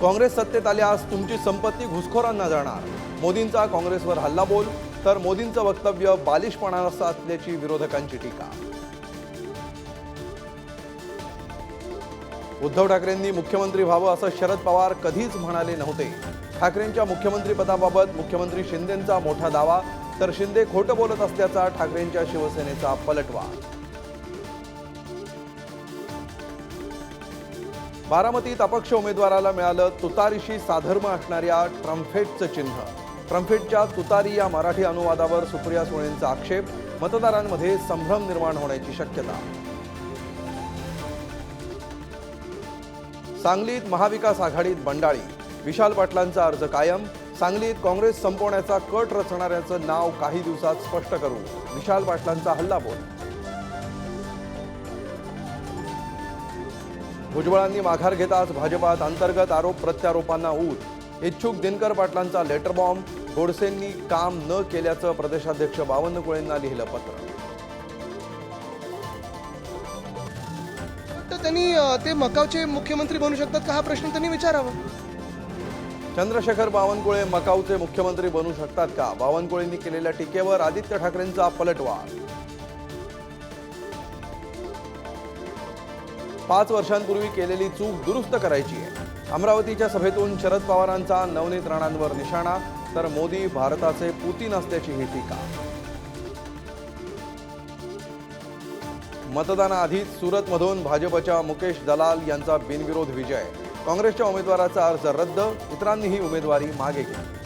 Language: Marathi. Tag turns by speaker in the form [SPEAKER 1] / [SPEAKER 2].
[SPEAKER 1] काँग्रेस सत्तेत आल्यास तुमची संपत्ती घुसखोरांना जाणार. मोदींचा काँग्रेसवर हल्लाबोल तर मोदींचं वक्तव्य बालिशपणा असल्याची विरोधकांची टीका. उद्धव ठाकरेंनी मुख्यमंत्री व्हावं असं शरद पवार कधीच म्हणाले नव्हते. ठाकरेंच्या मुख्यमंत्रीपदाबाबत मुख्यमंत्री शिंदेंचा मोठा दावा तर शिंदे खोटं बोलत असल्याचा ठाकरेंच्या शिवसेनेचा पलटवा बारामतीत अपक्ष उमेदवाराला मिळालं तुतारीशी साधर्म असणाऱ्या ट्रम्फेटचं चिन्ह. ट्रम्फेटच्या तुतारी या मराठी अनुवादावर सुप्रिया सुळेंचा आक्षेप. मतदारांमध्ये संभ्रम निर्माण होण्याची शक्यता. सांगलीत महाविकास आघाडीत बंडाळी. विशाल पाटलांचा अर्ज कायम. सांगलीत काँग्रेस संपवण्याचा कट रचणाऱ्याचं नाव काही दिवसात स्पष्ट करू. विशाल पाटलांचा हल्लाबोल. भुजबळांनी माघार घेताच भाजपात अंतर्गत आरोप प्रत्यारोपांना ऊत. इच्छुक दिनकर पाटलांचा लेटर बॉम्ब गोडसेंनी काम न केल्याचं प्रदेशाध्यक्ष बावन्नकुळेंना लिहिलं पत्र.
[SPEAKER 2] तर त्यांनी ते मकावचे मुख्यमंत्री बनू शकतात का हा प्रश्न त्यांनी विचारावा?
[SPEAKER 1] चंद्रशेखर बावनकुळे मकाऊचे मुख्यमंत्री बनू शकतात का? बावनकुळेंनी केलेल्या टीकेवर आदित्य ठाकरेंचा पलटवार. पाच वर्षांपूर्वी केलेली चूक दुरुस्त करायची आहे. अमरावतीच्या सभेतून शरद पवारांचा नवनीत राणांवर निशाणा तर मोदी भारताचे पुतीन असल्याची ही टीका. मतदानाआधीच सुरतमधून भाजपच्या मुकेश दलाल यांचा बिनविरोध विजय. काँग्रेसच्या उमेदवाराचा अर्ज रद्द इतरांनीही उमेदवारी मागे घेतली.